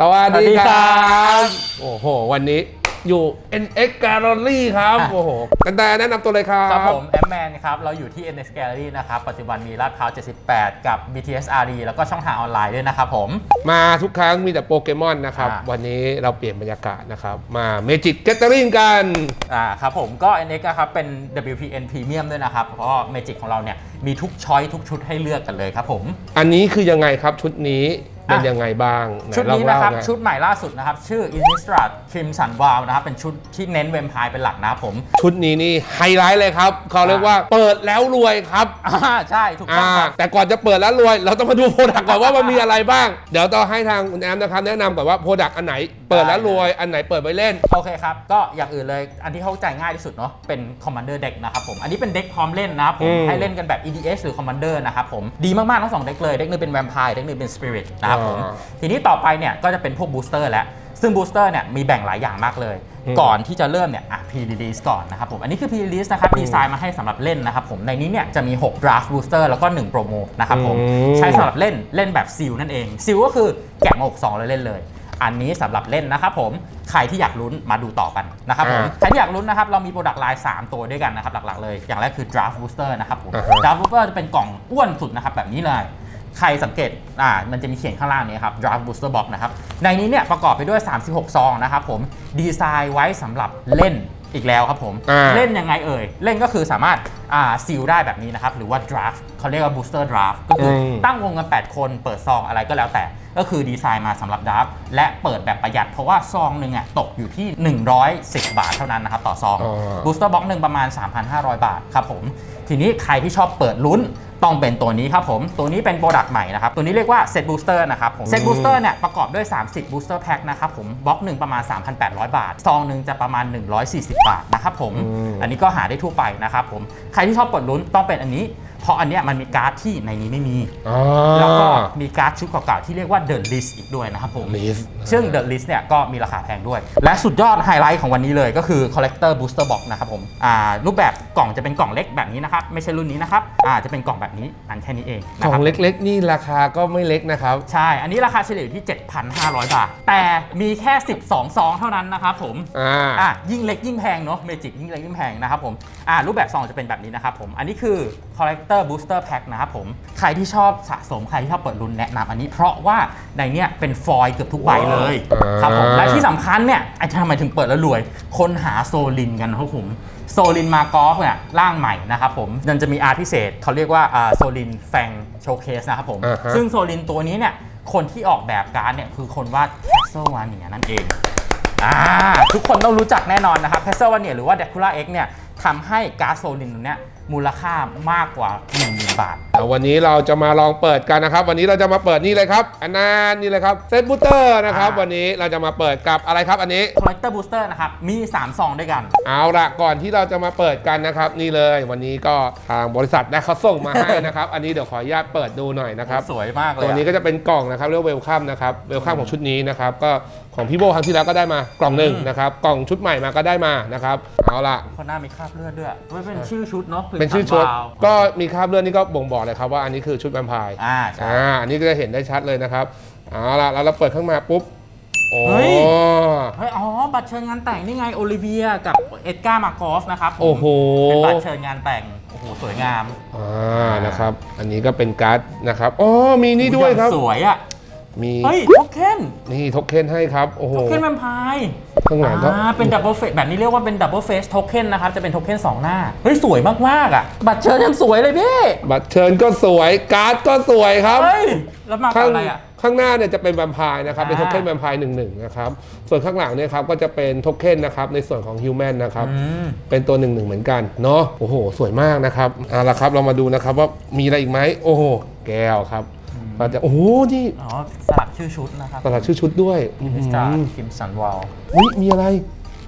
สวัสดีสวัสดีคครัรับบโอ้โห วันนี้อยู่ NX Gallery ครับอะโอ้โหกันแต่แนะนำตัวเลยครับ ครับผมแอมแมนครับ เราอยู่ที่ NS Gallery นะครับ ปัจจุบันมีลาดพร้าว 78 กับ BTS RD แล้วก็ช่องทางออนไลน์ด้วยนะครับผม มาทุกครั้งมีแต่โปเกมอนนะครับ อะวันนี้เราเปลี่ยนบรรยากาศนะครับ มา Magic Gathering กัน อ่าครับผมก็ NX นะครับเป็น WPN Premium ด้วยนะครับ เพราะเมจิกของเราเนี่ยมีทุกช้อยทุกชุดให้เลือกกันเลยครับผม อันนี้คือยังไงครับชุดนี้ เป็นอะยังไงบ้างไหชุดนี้เล่านะครับเล่าชุดใหม่ล่าสุดนะครับ ชื่อ Innistrad Crimson Wow นะครับ เป็นชุดที่เน้นเวมไพร์เป็นหลักนะครับผม ชุดนี้นี่ไฮไลท์เลยครับเขาเรียกว่าเปิดแล้วรวยครับอ่าใช่ถูกต้ออ่างครับแต่ก่อนจะเปิดแล้วรวย เราต้องมาดูโปรดักต์ก่อนว่ามันมีอะไรบ้าง เดี๋ยวต้องให้ทางคุณแอมนะครับแนะนำก่อนว่าโปรดักต์อันไหนเปิดแล้วรวยอันไหนเปิดไว้เล่น โอเคครับ ก็อย่างอื่นเลยอันที่เข้าใจง่ายที่สุดเนาะเป็น Commander Deck นะครับผม อันนี้เป็นเด็กพร้อมเล่นนะครับผมอืมให้เล่นกันแบบ EDH หรือ Commander นะครับผมดีมากๆทั้งสองเด็กเลยเด็กหนึงเป็น Vampire เด็กหนึงเป็น Spirit นะครับผมอ่าทีนี้ต่อไปเนี่ยก็จะเป็นพวก Booster แล้วซึ่ง Booster เนี่ยมีแบ่งหลายอย่างมากเลยอืมก่อนที่จะเริ่มเนี่ยอะ Pre-release ก่อนนะครับผม อันนี้คือ Pre-release นะครับดีไซน์มาให้สำหรับเล่นนะครับผม ในนี้เนี่ยจะมี 6 Draft Booster แล้วก็1 Promo นะครับผมอืมใช้สำหรับเล่นเล่นแบบซิลนั่นเอง ซิลก็คือแกะมา6 2เลยเล่นเลย อันนี้สำหรับเล่นนะครับผม ใครที่อยากลุ้นมาดูต่อกันนะครับผมอ่าใครที่อยากลุ้นนะครับเรามีโปรดักต์ไลน์3ตัวด้วยกันนะครับหลักๆเลย อย่างแรกคือ draft booster นะครับผมอ่าฮะ draft booster จะเป็นกล่องอ้วนสุดนะครับแบบนี้เลย ใครสังเกตอ่ามันจะมีเขียนข้างล่างนี้ครับ draft booster box นะครับ ในนี้เนี่ยประกอบไปด้วย 36 ซองนะครับผม ดีไซน์ไว้สำหรับเล่นอีกแล้วครับผม อ่า เล่นยังไงเอ่ย เล่นก็คือสามารถอ่าซีลได้แบบนี้นะครับ หรือว่า draft เขาเรียกว่า booster draft ก็คืออม ตั้งวงกัน 8 คนเปิดซองอะไรก็แล้วแต่ ก็คือดีไซน์มาสำหรับดับและเปิดแบบประหยัด เพราะว่าซองหนึ่งอะตกอยู่ที่ 110 บาทเท่านั้นนะครับต่อซองอ๋อบูสเตอร์บ็อกหนึ่งประมาณ 3,500 บาทครับผม ทีนี้ใครที่ชอบเปิดลุ้น ต้องเป็นตัวนี้ครับผม ตัวนี้เป็นโปรดักต์ใหม่นะครับ ตัวนี้เรียกว่าเซตบูสเตอร์นะครับผมเซตบูสเตอร์เนี่ยประกอบด้วย 30บูสเตอร์แพ็คนะครับผมบล็อกหนึ่งประมาณ 3,800 บาท ซองหนึ่งจะประมาณ 140 บาทนะครับผมอืมอันนี้ก็หาได้ทั่วไปนะครับผม ใครที่ชอบเปิดลุ้นต้องเป็นอันนี้ เพราะอันเนี้ยมันมีการ์ดที่ในนี้ไม่มี อ๋อ แล้วก็มีการ์ดชุดเก่าๆที่เรียกว่า The List อีกด้วยนะครับผม List ซึ่ง The List เนี่ยก็มีราคาแพงด้วย และสุดยอดไฮไลท์ของวันนี้เลยก็คือ Collector Booster Box นะครับผมอ่ารูปแบบกล่องจะเป็นกล่องเล็กแบบนี้นะครับ ไม่ใช่รุ่นนี้นะครับอ่าจะเป็นกล่องแบบนี้อันแค่นี้เองกนะล่อครังบ เล็กๆ นี่ราคาก็ไม่เล็กนะครับ ใช่ อันนี้ราคาเฉลี่ยอยู่ที่ 7,500 บาท แต่มีแค่ 12 ซองเท่านั้นนะครับผม อ่า อะยิ่งเล็กยิ่งแพงเนาะ เมจิกยิ่งเล็กยิ่งแพงนะครับผม อ่ารูปแบบซองจะเป็นแบบนี้นะครับผม อันนี้คือ Collector Booster Pack นะครับผม ใครที่ชอบสะสม ใครที่ชอบเปิดรุ่นแนะนำอันนี้ เพราะว่าในเนี้ยเป็นฟอยล์เกือบทุกใบเลยอ่าครับผม และที่สำคัญเนี่ยไอ้ทำไมถึงเปิดแล้วรวย คนหาโซลินกันครับผมโซลินมากอฟเนี่ยร่างใหม่นะครับผมมันจะมีอาร์ตพิเศษเขาเรียกว่าอ่าโซลินแฟงโชว์เคสนะครับผมอ่าฮะซึ่งโซลินตัวนี้เนี่ยคนที่ออกแบบการ์ดเนี่ยคือคนวาดแคสเซิลวาเนียนั่นเองอ่าทุกคนต้องรู้จักแน่นอนนะครับแคสเซิลวาเนียหรือว่า d ด c คูล่าเอ็กเนี่ย ทำให้ก๊าซโซลินตัวเนี้ยมูลค่ามากกว่า1 0,000 บาท แต่วันนี้เราจะมาลองเปิดกันนะครับ วันนี้เราจะมาเปิดนี่เลยครับ อันนั้นนี่เลยครับเซตบูเตอร์นะครับอ่า วันนี้เราจะมาเปิดกับอะไรครับอันนี้ Collector Booster นะครับ มี 3 ซองด้วยกัน เอาละก่อนที่เราจะมาเปิดกันนะครับ นี่เลยวันนี้ก็ทางบริษัทได้เขาส่งมาให้นะครับ อันนี้เดี๋ยวขออนุญาตเปิดดูหน่อยนะครับ สวยมากเลยตัวอะนี้ก็จะเป็นกล่องนะครับเรียกเวลคัมนะครับเวลคัมของชุดนี้นะครับก็ของพี่โบครั้งที่แล้วก็ได้มากล่องหนึ่งอืมนะครับกล่องชุดใหม่มาก็ได้มานะครับเอาละคนหน้ามีคราบเลือดด้วยไม่เป็นชื่อชุดเนาะเป็นชื่อชุดวาวก็มีคราบเลือดนี่ก็บ่งบอกเลยครับว่าอันนี้คือชุดแวมไพร์อ่าใช่ อ่าอันนี้ก็จะเห็นได้ชัดเลยนะครับเอาละแล้วเราเปิดข้างมาปุ๊บโอ้เฮ้ย เฮ้ยอ๋อ บัตรเชิญงานแต่งนี่ไงโอลิเวียกับเอ็ดการ์มาโกฟนะครับผมโอ้โห เป็นบัตรเชิญงานแต่ง โอ้โห สวยงามอ่านะครับ อันนี้ก็เป็นการ์ดนะครับ อ๋อ มีนี่ด้วยครับสวยอะ มีเฮ้ยโทเค็นนี่โทเค็นให้ครับโอ้โหโทเค็นแวมไพร์ข้างหลังก็อ่าเป็นดับเบิลเฟสแบบนี้เรียกว่าเป็นดับเบิลเฟสโทเค็นนะครับจะเป็นโทเค็นสองหน้าเฮ้ยสวยมากๆอะบัตรเชิญยังสวยเลยพี่บัตรเชิญก็สวยการ์ดก็สวยครับเฮ้ยแล้วมากับข้างอะไรอะข้างหน้าเนี่ยจะเป็นแวมไพร์นะครับเป็นอ่าโทเค็นแวมไพร์หนึ่งหนึ่งนะครับส่วนข้างหลังเนี่ยครับก็จะเป็นโทเค็นนะครับในส่วนของฮิวแมนนะครับอืมเป็นตัวหนึ่งหนึ่งเหมือนกันเนาะโอ้โห สวยมากนะครับเอาละครับเรามาดูนะครับว่ามีอะไรอีกไหมโอ้โหแก้วครับ ก็จะโอ้โหนี่อ๋อสลักชื่อชุดนะครับตลาดชื่อชุดด้วยอื้อมิหืสอตาร์คิมสันวอลอุ๊ยมีอะไร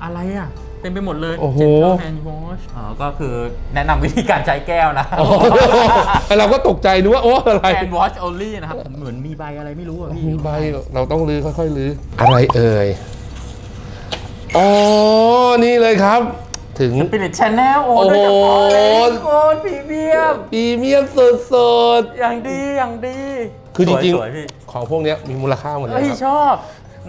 อะไรอะเต็มไปหมดเลยโอ้โห Gentle Hand Wash อ๋อก็คือแนะนำวิธีการใช้แก้วนะอ๋อเราก็ตกใจนึกว่าโอ้อะไร Hand Wash only นะครับผมเหมือนมีใบอะไรไม่รู้อะพี่มีใบเราต้องลื้อค่อยๆลื้ออะไรเอ่ยอ๋อนี่เลยครับถึงปิริตชแนลโอ้โอ้โดโหยเฉพาะเลยทุกคนพรีเมียมพรีเมียมสดอย่างดีอย่างดี คือจริงๆสวยๆพี่ ๆ ของพวกเนี้ยมีมูลค่าหมดเลยเฮ้ยครับชอบ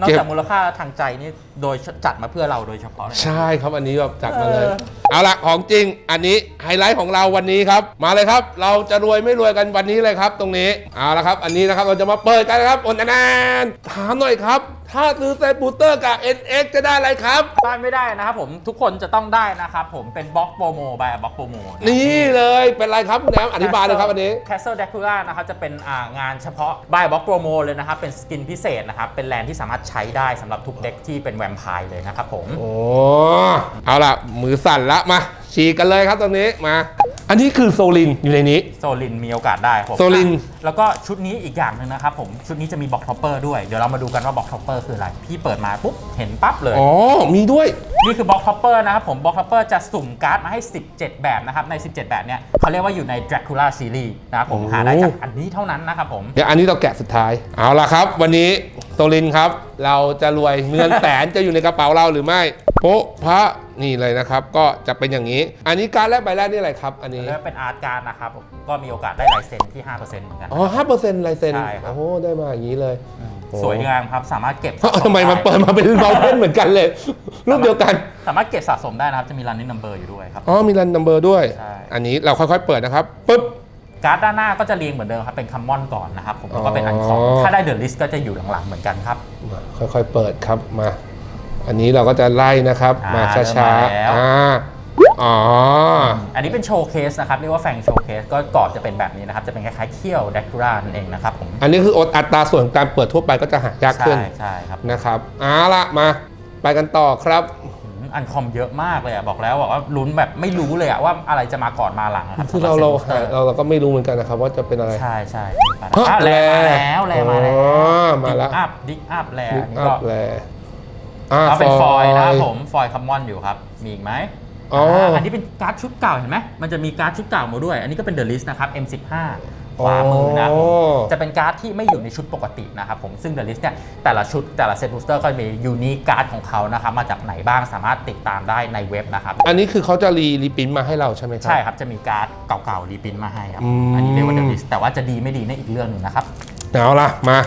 นอกเก็บจากมูลค่าทางใจนี่โดยจัดมาเพื่อเราโดยเฉพาะเลยใช่ครับอันนี้แบบจัดมาเลย เออ เอาละของจริง อันนี้ไฮไลท์ของเราวันนี้ครับ มาเลยครับ เราจะรวยไม่รวยกันวันนี้เลยครับ ตรงนี้ เอาละครับ อันนี้นะครับเราจะมาเปิดกันนะครับอนนานถามหน่อยครับ ถ้าซื้อเซตบูสเตอร์กับ NX จะได้อะไรครับพลาดไม่ได้นะครับผมทุกคนจะต้องได้นะครับผมเป็นบล็อกโปรโมบายบล็อกโปรโมนี่เลยเป็นไรครับคุณแหนมอธิบายเลยครับอันนี้ Castle Dracula นะครับจะเป็นอ่างานเฉพาะบายบล็อกโปรโมเลยนะครับ เป็นสกินพิเศษนะครับ เป็นแลนด์ที่สามารถใช้ได้สำหรับทุกเด็กที่เป็นแวมไพร์เลยนะครับผมโอ้เอาล่ะ มือสั่นละมาฉีกกันเลยครับตรงนี้มา อันนี้คือโซลินอยู่ในนี้ โซลินมีโอกาสได้ผมโซลิน อะแล้วก็ชุดนี้อีกอย่างหนึ่งนะครับผมชุดนี้จะมีบล็อกท็อปเปอร์ด้วยเดี๋ยวเรามาดูกันว่าบล็อกท็อปเปอร์คืออะไร พี่เปิดมาปุ๊บเห็นปั๊บเลย อ๋อ มีด้วย นี่คือบล็อกท็อปเปอร์นะครับผมบล็อกท็อปเปอร์จะสุ่มการ์ดมาให้ 17 แบบนะครับใน 17 แบบเนี่ยเขาเรียกว่าอยู่ใน Dracula Series นะครับผมโอ้หาได้จากอันนี้เท่านั้นนะครับผม เดี๋ยวอันนี้เราแกะสุดท้าย เอาล่ะครับ วันนี้โซลินครับ เราจะรวยเงินแสนจะอยู่ในกระเป๋าเราหรือไม่โป๊ะพระนี่เลยนะครับ ก็จะเป็นอย่างนี้ อันนี้การแรกใบแรกนี่อะไรครับ อันนี้แล้วเป็นอาร์ตการ์ดนะครับผมก็มีโอกาสได้ลายเซ็นที่ 5%เหมือนกัน อ๋อห้าเปอร์เซ็นต์ลายเซ็นใช่ครับ โอ้โหได้มาอย่างนี้เลยโอ้สวยงามครับสามารถเก็บเอ้าทำไมมันเปิดมาเป็นเบลเทนเหมือนกันเลย รูปเดียวกัน สามารถเก็บสะสมได้นะครับจะมี running number อยู่ด้วยครับ อ๋อมีรันนัมเบอร์ด้วย ใช่ อันนี้เราค่อยๆเปิดนะครับปุ๊บ การ์ดด้านหน้าก็จะเรียงเหมือนเดิมครับ เป็นคัมมอนก่อนนะครับผมแล้วก็เป็นอันคอมอ๋อ ถ้าได้เดอะลิสก็จะอยู่หลังๆเหมือนกันครับ มาค่อยๆ เปิดครับมา อันนี้เราก็จะไล่นะครับ อ่ามาเริ่มช้ามาแล้ว ๆอ่าอ๋ออันนี้เป็นโชว์เคสนะครับเรียกว่าแฟงโชว์เคสก็กรอบจะเป็นแบบนี้นะครับ จะเป็นคล้ายๆเขี้ยวแดกคูรานั่นเองนะครับผมอันนี้คืออัตราส่วนการเปิดทั่วไปก็จะหายากใช่ขึ้นใช่ครับ นะครับเอาละมา ไปกันต่อครับ อืมอันคอมเยอะมากเลยอะบอกแล้วบอกว่าลุ้นแบบไม่รู้เลยอะว่าอะไรจะมาก่อนมาหลังอะครับคือเราเราสำหบ Zen Booster เราเราก็ไม่รู้เหมือนกันนะครับว่าจะเป็นอะไร ใช่ใช่ฮะอะแลมาแล้วแลมาแล้วอ๋อมาแล้วดิกอัพดิกอัพแลนิอันนี้อัก็พแลอ่าก็เป็นฟอยล์ล์นะครับผม ฟอยล์คัมมอนอยู่ครับ มีอีกไหมอ๋ออ่าอันนี้เป็นการ์ดชุดเก่าเห็นไหมมันจะมีการ์ดชุดเก่ามาด้วย อันนี้ก็เป็นเดอะลิสต์นะครับ M15 ขวามือนะครับผมจะเป็นการ์ดที่ไม่อยู่ในชุดปกตินะครับผมซึ่งเดอะลิสต์เนี่ยแต่ละชุดแต่ละเซตบูสเตอร์ก็จะมียูนิคการ์ดของเขานะครับมาจากไหนบ้างสามารถติดตามได้ในเว็บนะครับ อันนี้คือเขาจะรีรีปรินท์มาให้เราใช่ไหมครับ ใช่ครับ จะมีการ์ดเก่าๆรีพินมาให้ครับอืมอันนี้เรียกว่าเดอะลิสต์แต่ว่าจะดีไม่ดีในนอีกเรื่องหนึ่งนะครับเอาละมา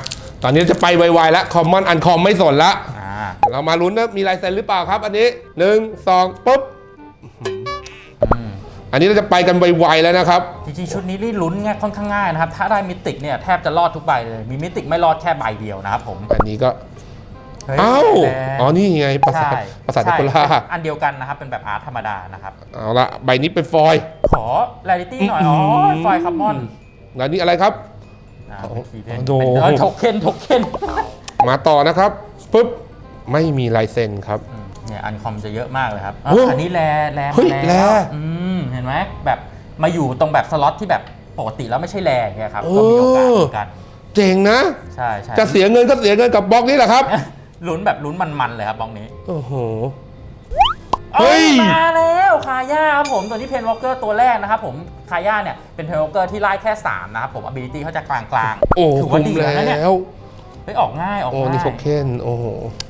ตอนนี้จะไปไวๆแล้วคอมมอนอันคอมไม่สนละอ่าเรามาลุ้นนะมีลายเซ็นหรือเปล่าครับ อันนี้หนึ่งสองปุ๊บ อืมอันนี้เราจะไปกันไวๆแล้วนะครับ จริงๆ ชุดนี้นี่ลุ้นง่ายค่อนข้างง่ายนะครับ ถ้าได้มิติกเนี่ยแทบจะรอดทุกใบเลย มีมิติกไม่รอดแค่ใบเดียวนะครับผมอันนี้ก็ฮ้ยเอ้าแรงอ๋อนี่ไงภาษาใช่ภาษาเดใช่โคล่าเป็นอันเดียวกันนะครับ เป็นแบบอาร์ตธรรมดานะครับ เอาละใบนี้เป็นฟอยล์ขอ r ร r ิตี้หน่อย อ๋อไฟคัมมอนแล้วนี่อะไรครับอ่าโอ้เป็นคีย์เพนโอ้เป็นโหเออโทเค็นโทเค็นมาต่อนะครับปุ๊บไม่มีลายเซ็นครับ เนี่ยอันคอมจะเยอะมากเลยครับโอ้อันนี้แลแลเฮ้ยมาแลแล้วอืมเห็นไหมแบบมาอยู่ตรงแบบสล็อตที่แบบปกติแล้วไม่ใช่แลอย่างเงี้ยครับก็มีโอกาสเหมือนกันเจ๋งนะ ใช่ใช่จะเสียเงินก็เสียเงินกับบล็อกนี้แหละครับลุ้นแบบลุ้นมันๆเลยครับบล็อกนี้โอ้โหเฮ้ยมาแล้วคาย่าครับผมตัวนี้เพนวอลเกอร์ตัวแรกนะครับผมคาย่าเนี่ยเป็นเพนวอลเกอร์ที่ไล่แค่ 3 นะครับผม ability เขาจะกลางๆโอ้ถือคุ้ว่ามดีแล้วนะเนี่ยแล้วเฮ้ยออกง่ายออกโอ้ง่ายนี่โทเค็นโอ้โห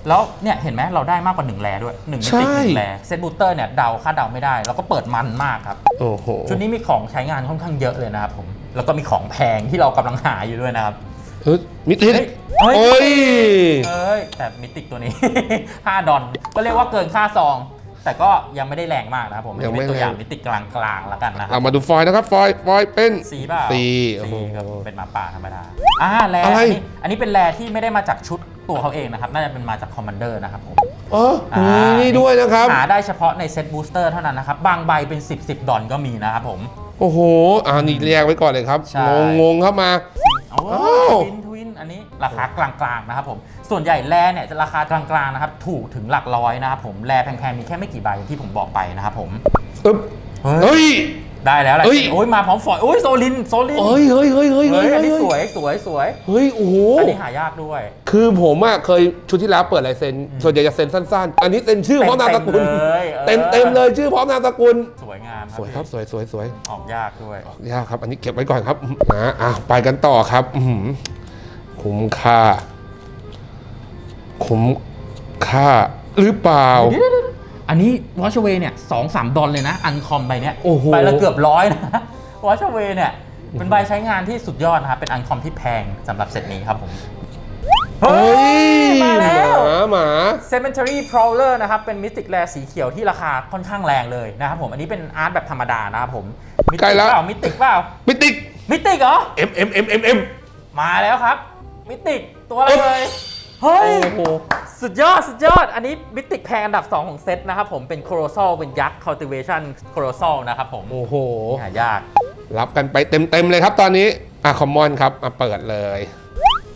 แล้วเนี่ยเห็นไหมเราได้มากกว่า1แรด้วย1มิติใช่หนึ่งแรเซตบูสเตอร์เนี่ยเดาคาดเดาไม่ได้ แล้วก็เปิดมันมากครับโอ้โห ชุดนี้มีของใช้งานค่อนข้างเยอะเลยนะครับผมแล้วก็มีของแพงที่เรากำลังหาอยู่ด้วยนะครับเฮ้ยมิดทิศเฮ้ย โอ้ย เอ้ยแต่มิติกตัวนี้ 5 ดอนก็เรียกว่าเกินค่าซอง แต่ก็ยังไม่ได้แรงมากนะครับผมยังไม่เป็นตัวอย่างแรง มิติกกลางๆแล้วกันนะครัเรามาดูฟอยล์นะครับ ฟอยล์ฟอยล์เป็นสีเปล่าสีโอ้โหสีครับเป็นหมาป่าธรรมดาอ่าแร่อะไร อันนี้อันนี้เป็นแร่ที่ไม่ได้มาจากชุดตัวเขาเองนะครับ น่าจะเป็นมาจากคอมมานเดอร์นะครับผมอ๋อมีนี่ด้วยนะครับ หาได้เฉพาะในเซตบูสเตอร์เท่านั้นนะครับ บางใบเป็น 10 10 ดอนก็มีนะครับผม โอ้โหอ่านี่แยกไว้ก่อนเลยครับใช่ งงงๆเข้ามา โอ้อ้าวทวินทวิน อันนี้ราคากลางๆนะครับผมส่วนใหญ่แร่เนี่ยจะราคากลางๆนะครับถูกถึงหลักร้อยนะครับผมแร่แพงๆมีแค่ไม่กี่ใบอย่างที่ผมบอกไปนะครับผมอึ๊บเฮ้ยเฮ้ยได้แล้วแหละเฮ้ย โอ้ยมาพร้อมฝอยโอ้ยโซลินโซลินเฮ้ยเฮ้ยเฮ้ยเฮ้ยเฮ้เฮ้ยยอันนี้สเฮ้วยยสวยสวยเฮ้ยโอ้โหอันนี้หายากด้วย คือผมอะเคยชุดที่แล้วเปิดลายเซ็นส่วนใหญ่จะเซ็นสั้นๆ อันนี้เซ็นชื่อพร้อมนามสกุลเต็มๆเลยเออเต็มเต็มๆเลยชื่อพร้อมนามสกุลสวยงามสวยครับสวยสวยสวยออกยากด้วยยากครับ อันนี้เก็บไว้ก่อนครับนะอะไปกันต่อครับอื้อหือ คุ้มค่า คุ้มค่าหรือเปล่า อันนี้วอชเวเนี่ยสองสามดอลเลยนะ อันคอมใบเนี้ยโอ้โห ใบละเกือบร้อยนะวอชเวเนี่ย เป็นใบใช้งานที่สุดยอดนะครับเป็นอันคอมที่แพงสำหรับเซตนี้ครับผม เฮ้ยมาแล้ว Cemetery Prowler นะครับ เป็นมิติกแรสีเขียวที่ราคาค่อนข้างแรงเลยนะครับผม อันนี้เป็นอาร์ตแบบธรรมดานะครับผมมิใกล้แล้ว เปล่ามิติกเปล่า มิติกมิติกเหรอ M M M M M มาแล้วครับ มิติกตัวอะไรเลย เฮ้ย โอ้โห สุดยอด สุดยอด อันนี้มิติกแพงอันดับ 2 ของเซตนะครับผม เป็นโคโรซอลเป็นยักษ์ cultivation โคโรซอลนะครับผมโอ้โห หายาก รับกันไปเต็มๆเลยครับตอนนี้ อะคอมมอนครับอะเปิดเลย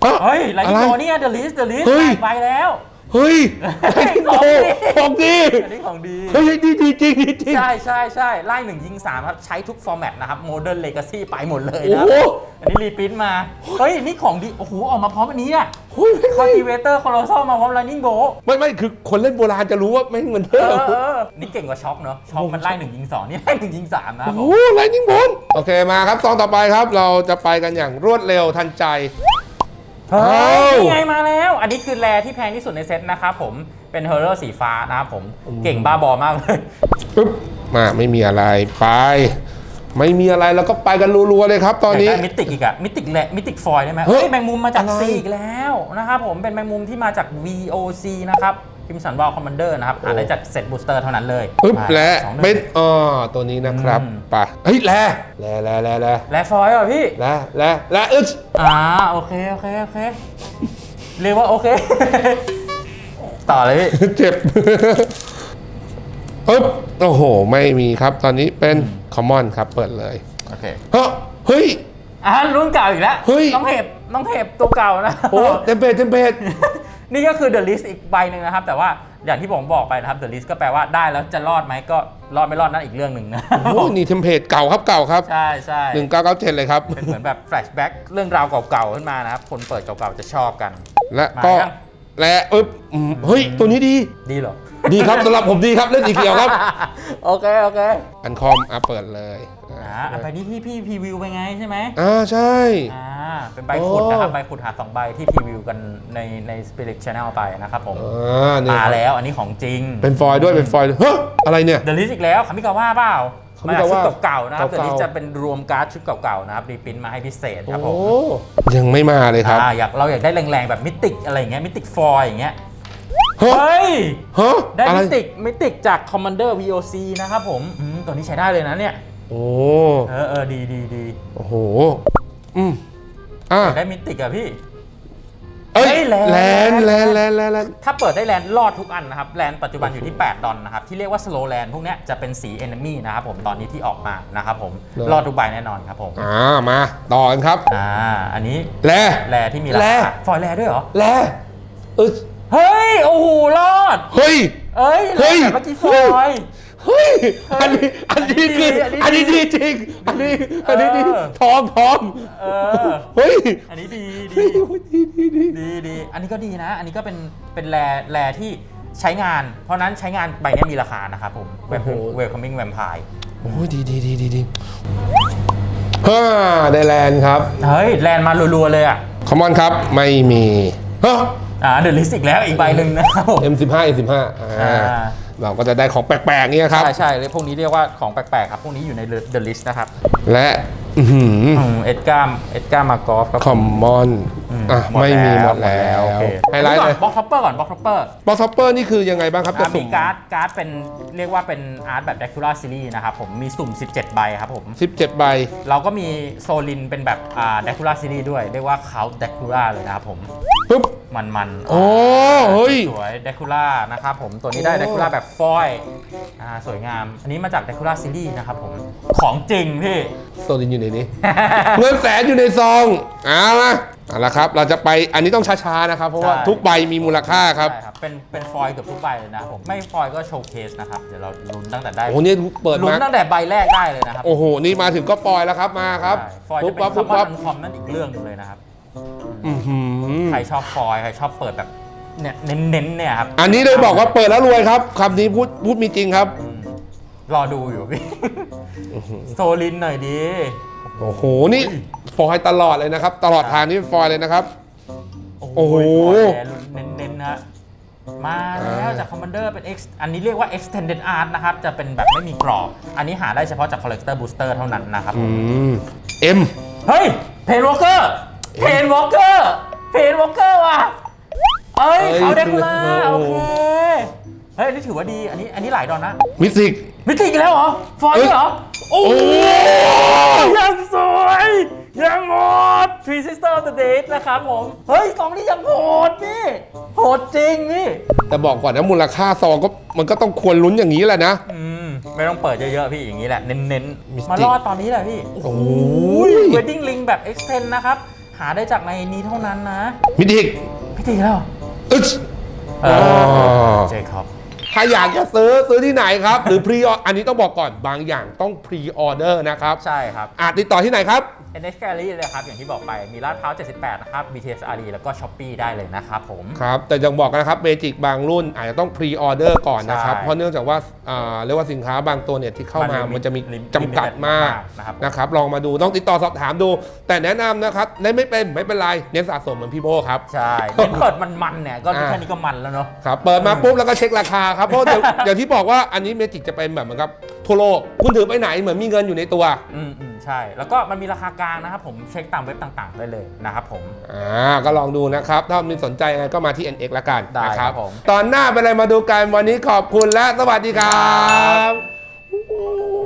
อ้าวเฮ้ยไลอะท์ไรโตเนี่ย The List The List เฮ้ย ไปแล้ว เฮ้ยไอ้โตของดีอันนี้ของดี เฮ้ยดีดีจริงดีจริง ใช่ใช่ใช่ไล่หนึ่งยิงสามครับ ใช้ทุกฟอร์แมตนะครับ Modern Legacy ไปหมดเลยโอ้นะโห อันนี้รีพินมา เฮ้ย นี่ของดี โอ้โห ออกมาพร้อมอันนี้อะเฮ้ยไม่ไม่ Cultivator Colossal มาพร้อม Lightning Bolt ไม่ไม่คือคนเล่นโบราณจะรู้ว่าแม่งมันเอเท่อเออนี่เก่งกว่าช็อคเนาะช็อคมันไล่หนึ่งยิงสองนี่ไล่หนึ่งยิงสามนะครับผมโอ้ไลนิ่งบอลโอเคมาครับซองต่อไปครับ เราจะไปกันอย่างรวดเร็วทันใจ เฮ้ยอ้าวนี่ไงมาแล้ว อันนี้คือแรที่แพงที่สุดในเซตนะครับผม เป็นเฮอร์เรอร์สีฟ้านะครับผม เก่งบ้าบอมากเลยปึ๊บมาไม่มีอะไรไป ไม่มีอะไรแล้วก็ไปกันรัวๆเลยครับ ตอนนี้อยากได้มิติกอีกอะมิติกแหละมิติกฟอยได้ไหมเฮ้เฮ้ยยแมงมุมมาจากอะไรซีอีกแล้วนะครับผมเป็นแมงมุมที่มาจาก VOC นะครับ พิมสันวอลคอมมานเดอร์นะครับหาได้จากเซตบูสเตอร์เท่านั้นเลยปึ๊บมาและสองหงเป็นอ๋อตัวนี้นะครับอืมไปเฮ้ยแลแลแลแลแลและฟอยล์อะพี่แลแลแลอึ๊ดอ่าโอเคโอเคโอเคเรียกว่าโอเค ต่อเลยพี่เจ็บปึ๊บโอ้โห ไม่มีครับตอนนี้เป็นคอมมอนครับเปิดเลย โอเคเฮ้ยเฮ้ยอ่ารุ่นเก่าอีกแล้ว เฮ้ย น้องเห็บน้องเห็บตัวเก่านะ โอ้เต็มเพจเต็มเพจ นี่ก็คือ The List อีกใบหนึ่งนะครับ แต่ว่าอย่างที่ผมบอกไปนะครับ The List ก็แปลว่าได้แล้วจะรอดไหมก็รอดไม่รอดนั่นอีกเรื่องหนึ่งนะโอ้นี่เทมเพลตเก่าครับเก่าครับใช่ใช่หนึ่งเก้าเก้าเจ็ดเลยครับเป็นเหมือนแบบแฟลชแบ็กเรื่องราวเก่าๆขึ้นมานะครับคนเปิดเก่าๆจะชอบกัน และก็มายังและอึ๊บอืมเฮ้ยตัวนี้ดีดีเหรอดีครับสำหรับผมดีครับเล่นสีเขียวครับ โอเคโอเคอันคอมอะเปิดเลย อ่าอันไปนี้ที่พี่พรีวิวไปไงใช่ไหมอ่าใช่ อ่าเป็นใบขุดนะครับโอ้ใบขุดหาสองใบที่พรีวิวกันในใน Spirit Channel ไปนะครับผมอ่าเนี่ยมาแล้วอันนี้ของจริง เป็นฟอยล์ด้วยเป็นฟอยล์ด้วยเฮ้ยอะไรเนี่ย เดลิสอีกแล้วคามิกาว่าเปล่าคามิมาจากกาชุว่าดเก่าๆนะครับเดเก่าๆลิสจะเป็นรวมการ์ดชุดเก่าๆนะครับรีพินมาให้พิเศษครับผมโอ้ยังไม่มาเลยครับอ่าอยากเราอยากได้แรงๆแบบมิติกอะไรอย่างเงี้ยมิติกฟอยอย่างเงี้ยเฮ้ยเฮ้ย ฮะได้อะไรมิติกมิติกจาก Commander VOC นะครับผมอืมตัวนี้ใช้ได้เลยนะเนี่ย โอ้เออเออดีดีดีโอ้โหอืมอ่าได้มิติกอะพี่ เอ้ยเฮ้ยแลแลนนด์ แลนแลนแลนแลนถ้าเปิดได้แลนด์รอดทุกอันนะครับ แลนด์ปัจจุบันอยู่ที่ 8 ดอลนะครับ ที่เรียกว่า slow land พวกเนี้ยจะเป็นสี enemy นะครับผมตอนนี้ที่ออกมานะครับผมเหรอรอดทุกใบแน่นอนครับผมอ่ามาต่อกันครับ อ่าอันนี้แล แลที่มีราแล คาฟอยแลด้วยเหรอ แลอึดเฮ้ย โอ้โหรอด เฮ้ย เอ้ยเฮ้ยแต่เมื่อกี้ฟอย เฮ้ยอันนี้อันนี้คืออัอันนนี้นี้ดี ดีจริง อันนี้อันนี้ดีเออ ทองทองเออ เฮ้ยอันนี้ดีเฮ้ดียดีดีดี ดีดีอันนี้ก็ดีนะ อันนี้ก็เป็นเป็นแลแลที่ใช้งาน เพราะนั้นใช้งานใบเนี้ยมีราคานะครับผมเวลเวลคัมมิ่งแวมไพร์โอ้ยดีดีดีดีดีฮ่าได้แลนด์ครับเฮ้ยแลนด์มารัวๆเลยอะคอมมอนครับไม่มีฮะ อ่าเดอะลิสอีกแล้วอีกใบหนึ่งนะครับผม M15 M15 อ่าอ่า เราก็จะได้ของแปลกๆเนี่ยครับ ใช่ใช่เลยพวกนี้เรียกว่าของแปลกๆครับพวกนี้อยู่ในเดอะลิสนะครับ และอื้อหือเอ็ดการ์เอ็ดการ์มากอฟครับคอมมอนอะไม่มีหมดแล้วโอเคไฮไลท์เลยบล็อกท็อปเปอร์ก่อนบล็อกท็อปเปอร์บอสท็อปเปอร์นี่คือยังไงบ้างครับจะมีสุ่มการ์ดการ์ดเป็นเรียกว่าเป็นอาร์ตแบบ d ด a คูล่าซีรีส์นะครับผมมีสุ่ม 17 ใบครับผม 17 ใบ เราก็มีโซลินเป็นแบบอ่า d ด a คูล่าซีรีส์ด้วย เรียกว่าเขา d ด a คูล่าเลยนะครับผม ปุ๊บ มันมันๆโอ้เฮ้ย สวย d ด a คูล่านะครับผมตัวนี้ได้โอ้ d ด a คูล่าแบบฟอยล์อ่าสวยงาม อันนี้มาจาก d ด a คูล่าซีรีส์นะครับผมของจริงพี่ โซลินอยู่ในนี้ เงินแสนอยู่ในซองเอาละเอาละครับ เราจะไปอันนี้ต้องช้าๆนะครับ เพราะว่าใช่ ทุกใบมีมูลค่าครับ ใช่ครับ เป็น เป็นฟอยล์เกือบทุกใบเลยนะครับผม ไม่ฟอยล์ก็โชว์เคสนะครับ เดี๋ยวเราลุ้นตั้งแต่ได้โอ้โหนี่เปิดลุ้มานตั้งแต่ใบแรกได้เลยนะครับโอ้โห นี่มาถึงก็ปล่อยแล้วครับมาครับใช่ฟอยล์ปุ๊จะบเป็นปั๊บซัปุ๊มบมอปั๊บ นคอมนั่นอีกเรื่องหนึงเลยนะครับ อื้อหือใครชอบฟอยล์ใครชอบเปิดแบบเนี่ยเน้นๆเนี่ยครับอันนี้เลยบอกว่าเปิดแล้วรวยครับคำนี้พูดพูดมีจริงครับ อืมรอดูอยู่พี่ โซลินหน่อยดีโอ้โหนี่ฟอยล์ตลอดเลยนะครับ ตลอดทางนี้เป็นฟอยล์เลยนะครับ โอ้โหฟอยล์เน้นๆนะมาแล้วอ่า จากคอมมานเดอร์เป็น X อันนี้เรียกว่า extended art นะครับ จะเป็นแบบไม่มีกรอบ อันนี้หาได้เฉพาะจาก collector booster เท่านั้นนะครับ อืมเอ็ม เฮ้ย เพนวอลเกอร์ เพนวอลเกอร์เพนวอลเกอร์ว่ะเอ้ยเอ้ยขาวเดคูล่าโอ้โอโหเคเฮ้ยอันนี่ถือว่าดีอันนี้อันนี้หลายดอนนะมิสิก มิติอีกแล้วเหรอฟอยล์เหรอโอ้โอ้ยังสวยยังโหด Three Sister of the Date นะครับผมเฮ้ยสองนี้ยังโหดนี่โหดจริงนี่แต่บอกก่อนนะมูลค่าซองก็มันก็ต้องควรลุ้นอย่างนี้แหละนะ อืมไม่ต้องเปิดเยอะๆพี่อย่างนี้แหละเน้น Mystic ๆมารอดตอนนี้แหละพี่ โอ้ย เวดดิ้งลิงแบบ extend นะครับหาได้จากในนี้เท่านั้นนะมิติกพี่ตีแล้วเหรออึ๊ดเออ๋ออเจครับ ถ้าอยากจะซื้อซื้อที่ไหนครับ หรือพรีออันนี้ต้องบอกก่อนบางอย่างต้องพรีออเดอร์นะครับใช่ครับ อาจติดต่อที่ไหนครับ NH Gallery เลยครับ อย่างที่บอกไปมีลาดพร้าว78 นะครับ BTS RD แล้วก็ Shopee ได้เลยนะครับผม ครับ แต่ยังบอกนะครับเบจิกบางรุ่นอาจจะต้องพรีออเดอร์ก่อนนะครับ ใช่เพราะเนื่องจากว่าอ่าเรียกว่าสินค้าบางตัวเนี่ยที่เข้ามามันมันจะมี limit- จำกัดมาก limited นะครับ นะครับ ลองมาดูต้องติดต่อสอบถามดู แต่แนะนำนะครับเล่นไม่เป็นไม่เป็นไรเน้นสะสมเหมือนพี่โบครับ ใช่เน้นเปิดมันๆเนี่ยก็อ่า แค่นี้ก็มันแล้วเนาะ ครับเปิดมาปุ๊บแล้วก็เช็คราคาครับเพราะเดี๋ยว อย่างที่บอกว่าอันนี้เมจิกจะเป็นแบบเหมือนกับ ทั่วโลก คุณถือไปไหนเหมือนมีเงินอยู่ในตัว อืมอืมใช่ แล้วก็มันมีราคากลางนะครับผมเช็คตามเว็บต่างๆ ได้เลยนะครับผม อ่า ก็ลองดูนะครับ ถ้ามีสนใจยังไงก็มาที่ NX ละกันได้นะครับผม ตอนหน้าเป็นอะไรมาดูกันวันนี้ขอบคุณและสวัสดีครับ